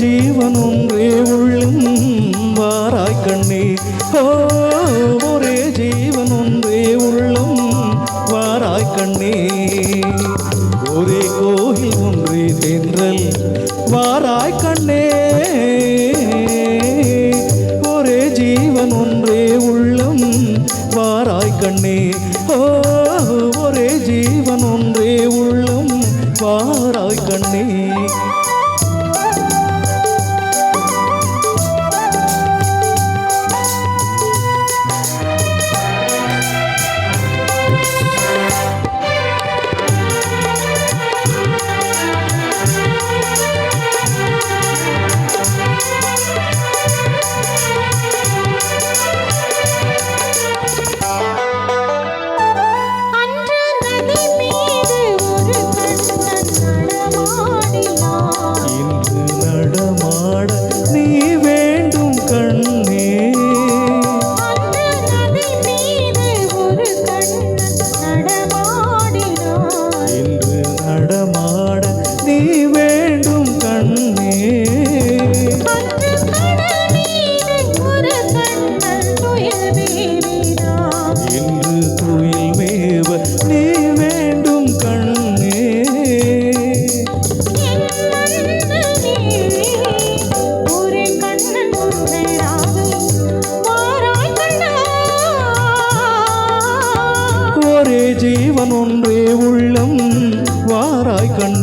ஜீவன் ஒன்றே உள்ளம் வாராய் கண்ணே. ஓ ஒரே ஜீவன் ஒன்றே உள்ளம் வாராய் கண்ணே. ஒரே கோயில் ஒன்றே தென்றல் வாராய் கண்ணே. ஒரே ஜீவன் ஒன்றே உள்ளம் வாராய் கண்ணே. ஓ ஒரே ஜீவன் ஒன்றே உள்ளம் வாராய் கண்ணே.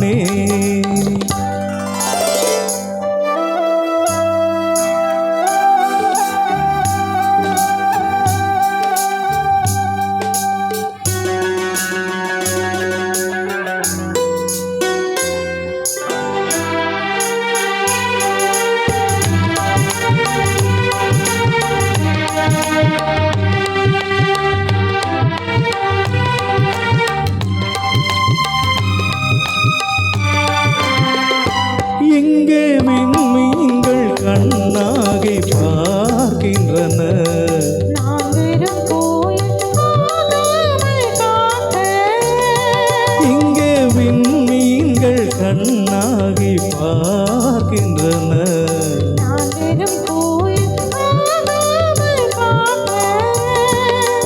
நீ பார்க்கின்றன.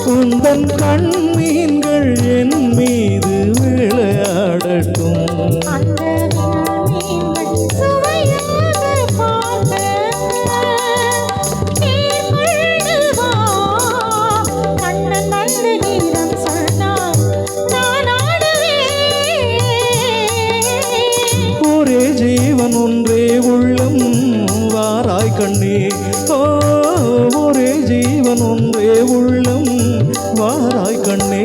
உந்தன் கண்மீன்கள் வாராய் கண்ணே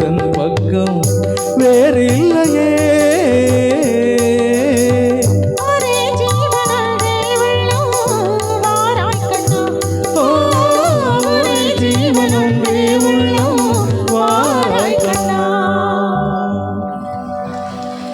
தன் பக்கம் வேறு இல்லையே